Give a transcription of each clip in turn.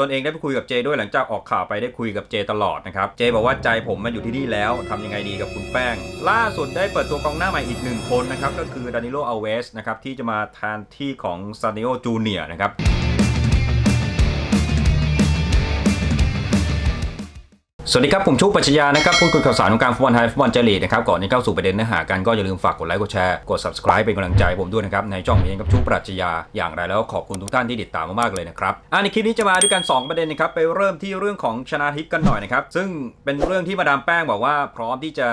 ตนเองได้ไปคุยกับเจด้วยหลังจากออกข่าวไปได้คุยกับเจตลอดนะครับ เจบอกว่าใจผมมันอยู่ที่นี่แล้วทำยังไงดีกับคุณแป้ง ล่าสุดได้เปิดตัวกองหน้าใหม่อีกหนึ่งคนนะครับ ก็คือดานิโลอเวสนะครับที่จะมาแทนที่ของซานิโอจูเนียนะครับ สวัสดีครับ ผมชุกปัชญานะครับพูดคุยข่าวสารของการฟุตบอลไทยฟุตบอลเจลีกนะครับ ก่อนที่เข้าสู่ประเด็นเนื้อหากันก็อย่าลืมฝากกดไลค์กดแชร์กด subscribe เป็นกำลังใจผมด้วยนะครับ ในช่องเองกับชุกปรัชญาอย่างไรแล้วขอบคุณทุกท่านที่ติดตามมากๆเลยนะครับอะในคลิปนี้จะมาด้วยกัน 2 ประเด็นนะครับไปเริ่มที่เรื่องของชนาทิพย์กันหน่อยนะครับซึ่งเป็นเรื่องที่มาดามแป้งบอกว่า พร้อมที่จะ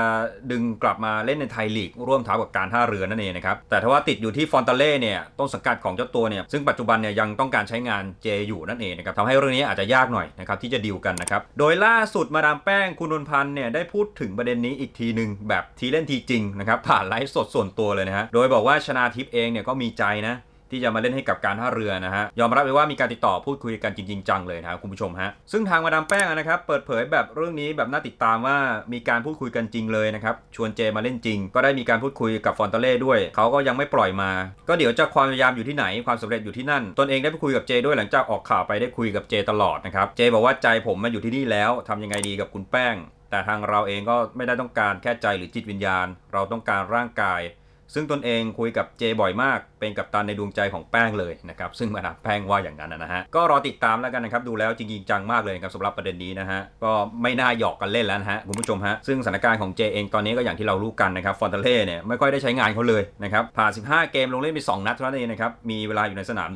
ดึงกลับมาเล่นในไทยลีกร่วมทัพกับการท่าเรือนั่นเองนะครับแต่ถ้าว่าติดอยู่ที่ฟอนตาเล่เนี่ยต้นสังกัดของเจ้าตัวเนี่ยซึ่งปัจจุบันเนี่ยยังต้องการใช้งานเจอยู่นั่นเองนะครับทำให้เรื่องนี้อาจจะยากหน่อยนะครับที่จะดีลกันนะครับโดยล่าสุดมาดามแป้งคุณนนพันธ์เนี่ยได้พูดถึงประเด็นนี้อีกทีหนึ่งแบบทีเล่นทีจริงนะครับผ่านไลฟ์สดส่วนตัวเลยนะฮะโดยบอกว่าชนาทิพย์เองเนี่ยก็มีใจนะ ที่จะมาเล่นให้กับการท่าเรือนะฮะยอมรับเลยว่ามีการติดต่อพูดคุยกันจริง ๆ จังเลยนะครับคุณผู้ชมฮะซึ่งทางมาดามแป้งนะครับเปิดเผยแบบเรื่องนี้แบบน่าติดตามว่ามีการพูดคุยกันจริงเลยนะครับชวนเจมาเล่นจริง ก็ได้มีการพูดคุยกับฟอนเตเล่ด้วยเขาก็ยังไม่ปล่อยมา ก็เดี๋ยวจะความพยายามอยู่ที่ไหนความสำเร็จอยู่ที่นั่น ตนเองได้ไปคุยกับเจด้วยหลังจากออกข่าวไปได้คุยกับเจตลอดนะครับเจบอกว่าใจผมมันอยู่ที่นี่แล้วทำยังไงดีกับคุณแป้ง แต่ทางเราเองก็ไม่ได้ต้องการแค่ใจหรือจิตวิญญาณ เราต้องการร่างกาย ซึ่งตนเองคุยกับเจบ่อยมาก เป็นกัปตันในดวงใจของแป้งเลยนะครับ ซึ่งมาดามแป้งว่าอย่างนั้นนะฮะ ก็รอติดตามแล้วกันนะครับ ดูแล้วจริงจังมากเลยนะครับสำหรับประเด็นนี้นะฮะ ก็ไม่น่าหยอกกันเล่นแล้วนะฮะคุณผู้ชมฮะ ซึ่งสถานการณ์ของเจเองตอนนี้ก็อย่างที่เรารู้กันนะครับ ฟอนเตเล่เนี่ยไม่ค่อยได้ใช้งานเขาเลยนะครับ ผ่าน 15 เกมลงเล่นไป 2 นัดเท่านั้นเองนะครับ มีเวลาอยู่ในสนาม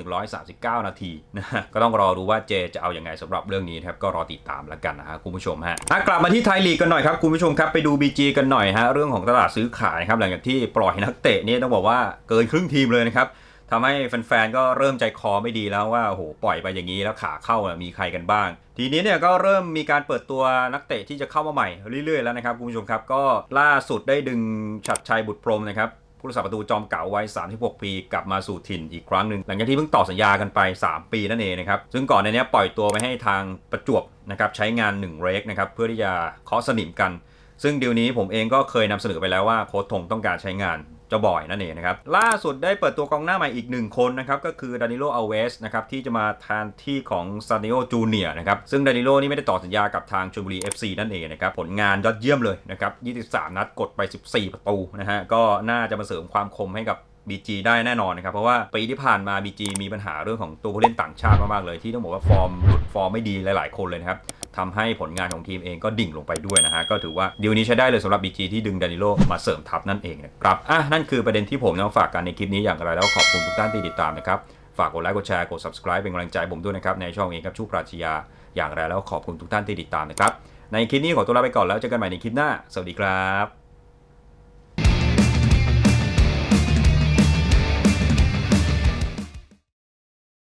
139 นาทีนะฮะก็ต้องรอดูว่าเจจะเอาอย่างไงสำหรับเรื่องนี้นะครับ ก็รอติดตามแล้วกันนะฮะคุณผู้ชมฮะอะกลับมาที่ไทยลีกกันหน่อยครับคุณผู้ชมครับไปดู BG กันหน่อยฮะเรื่องของตลาดซื้อขายครับหลังจากที่ปล่อยนักเตะนี่ต้องบอกว่าเกินครึ่งทีมเลยนะครับทำให้แฟนๆก็เริ่มใจคอไม่ดีแล้วว่าโหปล่อยไปอย่างนี้แล้วขาเข้ามีใครกันบ้าง ทีนี้เนี่ยก็เริ่มมีการเปิดตัวนักเตะที่จะเข้ามาใหม่เรื่อยๆแล้วนะครับคุณผู้ชมครับก็ล่าสุดได้ดึงฉัดชัยบุตรพรหมนะครับผู้รักษาประตูจอมเก่าวัย 36 ปี กลับมาสู่ถิ่นอีกครั้งหนึ่ง หลังจากที่เพิ่งต่อสัญญากันไป 3 ปีนั่นเองนะครับ ซึ่งก่อนในนี้ปล่อยตัวไปให้ทางประจวบนะครับใช้งาน 1 เรกนะครับเพื่อที่จะเคาะสนิมกัน ซึ่งดีลนี้ผมเองก็เคยนำเสนอไปแล้วว่าโค้ชทงต้องการใช้งาน เจ้าบอยนั่นเองนะครับล่าสุดได้เปิดตัวกองหน้าใหม่อีกหนึ่งคนนะครับก็คือดานิโลอัลเวสนะครับที่จะมาแทนที่ของซานิโอจูเนียนะครับซึ่งดานิโลนี่ไม่ได้ต่อสัญญากับทางชลบุรี FC นั่นเองนะครับผลงานยอดเยี่ยมเลยนะครับ 23 นัดกดไป 14 ประตูนะฮะก็น่าจะมาเสริมความคมให้กับ BG ได้แน่นอนนะครับ เพราะว่าปีที่ผ่านมา BG มีปัญหาเรื่องของตัวผู้เล่นต่างชาติมากๆเลย ที่ต้องบอกว่าฟอร์มหลุดฟอร์มไม่ดีหลาย ๆ คนเลยนะครับ ทำให้ผลงานของทีมเองก็ดิ่งลงไปด้วยนะฮะ ก็ถือว่าดีลนี้ใช้ได้เลยสำหรับ BG ที่ดึงดานิโลมาเสริมทัพนั่นเองนะครับ อะ นั่นคือประเด็นที่ผมนำฝากกันในคลิปนี้อย่างไรแล้วขอบคุณทุกท่านที่ติดตามนะครับ ฝากกดไลค์ กดแชร์ กด subscribe เป็นกำลังใจผมด้วยนะครับ ในช่องเองครับชูปราชญาอย่างไรแล้วขอบคุณทุกท่านที่ติดตามนะครับ ในคลิปนี้ขอตัวลาไปก่อนแล้วเจอกันใหม่ในคลิปหน้า สวัสดีครับ